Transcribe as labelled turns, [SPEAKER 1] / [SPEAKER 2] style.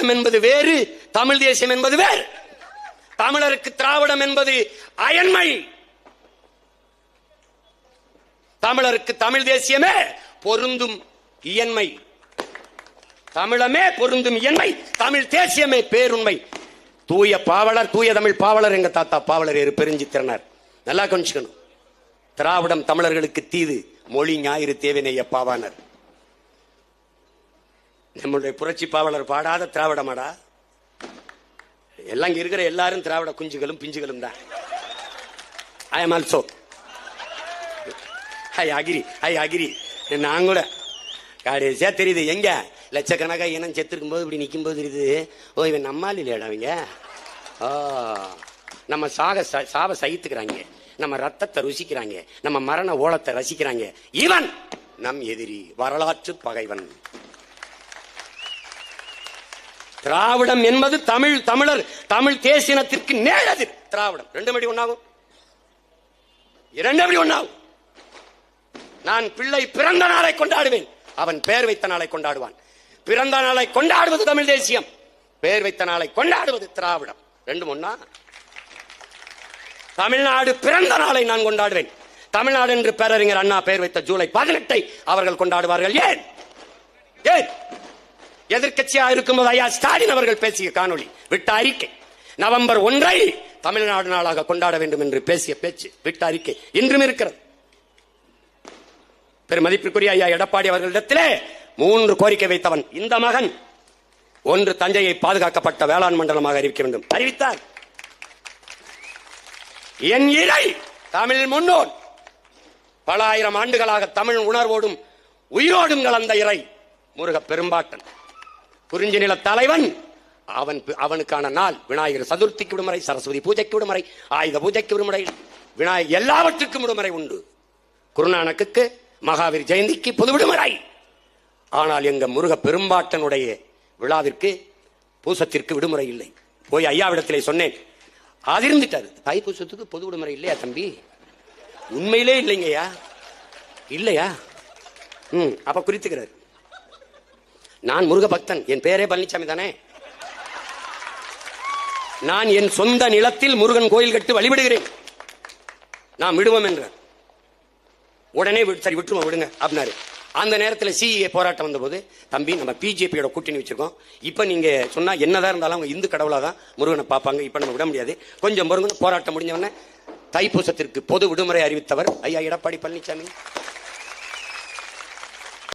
[SPEAKER 1] திராவிடம் என்பது வேறு தமிழ் தேசியம் என்பது வேறு. தமிழருக்கு திராவிடம் என்பது அயன்மை. தமிழருக்கு தமிழ் தேசியமே பொருந்தும் இயன்மை. தமிழமே பொருந்தும் இயன்மை தமிழ் தேசியமே பேருண்மை. தூய பாவலர் தூய தமிழ் பாவலர் எங்க தாத்தா பாவலர் ஏறு பெருஞ்சி திறனார் நல்லா கொஞ்சிக்கணும் திராவிடம் தமிழர்களுக்கு தீது மொழி ஞாயிறு தேவினைய பாவானர் நம்மளுடைய புரட்சி பாவலர் பாடாத திராவிடமாடா எல்லாம் இருக்கிற எல்லாரும் திராவிட குஞ்சுகளும் பிஞ்சுகளும் தான். ஐ எம் ஆல்சோ ஐ அகிரி ஐ அகிரி நான் கூட கடைசியா தெரியுது. எங்க? லட்சக்கணக்கா இனம் செத்துருக்கும் போது இப்படி நிற்கும் போது தெரியுது. ஓ இவன் நம்மால் இல்லையாடா அவங்க ஓ நம்ம சாக ச- சாவ சகித்துக்கிறாங்க. நம்ம ரத்தத்தை ருசிக்கிறாங்க. நம்ம மரண ஓலத்தை ரசிக்கிறாங்க. இவன் நம் எதிரி வரலாற்று பகைவன். திராவிடம் என்பது தமிழ் தமிழர் தமிழ் தேசினத்திற்கு நேரதிர் திராவிடம். ரெண்டு மணி ஒன்னாகும் இரண்டு மணி ஒன்னாகும் நான் பிள்ளை பிறந்த நாளை கொண்டாடுவேன். அவன் பெயர் வைத்த நாளை கொண்டாடுவான். பிறந்த நாளை கொண்டாடுவது தமிழ் தேசியம். பெயர் வைத்த நாளை கொண்டாடுவது திராவிடம். ரெண்டு ஒன்னா தமிழ்நாடு பிறந்த நாளை நான் கொண்டாடுவேன். தமிழ்நாடு என்று பேரறிஞர் அண்ணா பெயர் வைத்த ஜூலை பதினெட்டை அவர்கள் கொண்டாடுவார்கள். ஏன்? ஏன்? எதிர்க்கட்சியா இருக்கும்போது ஐயா ஸ்டாலின் அவர்கள் பேசிய காணொளி. விட்ட அறிக்கை. நவம்பர் ஒன்றை தமிழ்நாடு நாளாக கொண்டாட வேண்டும் என்று பேசிய பேச்சு விட்ட அறிக்கை. இன்றும் இருக்கிறது. பெருமதிப்பிற்குரிய ஐயா எடப்பாடி அவர்களிடத்திலே மூன்று கோரிக்கை வைத்தவன் இந்த மகன். ஒன்று தஞ்சையை பாதுகாக்கப்பட்ட வேளாண் மண்டலமாக அறிவிக்க வேண்டும். அறிவித்தார். என் இறை தமிழ் முன்னோர் பல ஆயிரம் ஆண்டுகளாக தமிழ் உணர்வோடும் உயிரோடும் கலந்த இறை முருக பெரும்பாட்டன். குறிஞ்சி நில தலைவன். அவன் அவனுக்கான நாள் விநாயகர் சதுர்த்திக்கு விடுமுறை சரஸ்வதி பூஜைக்கு விடுமுறை ஆயுத பூஜைக்கு விடுமுறை விநாயகர் எல்லாவற்றுக்கும் விடுமுறை உண்டு. குருநானக்கு மகாவீர் ஜெயந்திக்கு பொது விடுமுறை. ஆனால் எங்க முருக பெரும்பாட்டனுடைய விழாவிற்கு பூசத்திற்கு விடுமுறை இல்லை. போய் ஐயாவிடத்திலே சொன்னேன். அதிர்ந்துட்டாரு. தைப்பூசத்துக்கு பொது விடுமுறை இல்லையா தம்பி? உண்மையிலே இல்லைங்கய்யா. இல்லையா? ம் அப்ப குறித்துக்கிறார். நான் முருக பக்தன் என் பேரே பழனிசாமி தானே? நான் என் சொந்த நிலத்தில் முருகன் கோயில் கட்டு வழிபடுகிறேன். நான் விடுவோம் என்றார் உடனே சரி விட்டுருவோம் விடுங்க அப்படின்னாரு. அந்த நேரத்தில் சிஏ போராட்டம் வந்தபோது தம்பி நம்ம பிஜேபியோட கூட்டணி வச்சிருக்கோம். இப்போ நீங்கள் சொன்னால் என்னதான் இருந்தாலும் அவங்க இந்து கடவுளாக தான் முருகனை பார்ப்பாங்க. இப்போ நம்ம விட முடியாது. கொஞ்சம் முருகன் போராட்டம் முடிஞ்சவொடனே தைப்பூசத்திற்கு பொது விடுமுறை அறிவித்தவர் ஐயா எடப்பாடி பழனிசாமி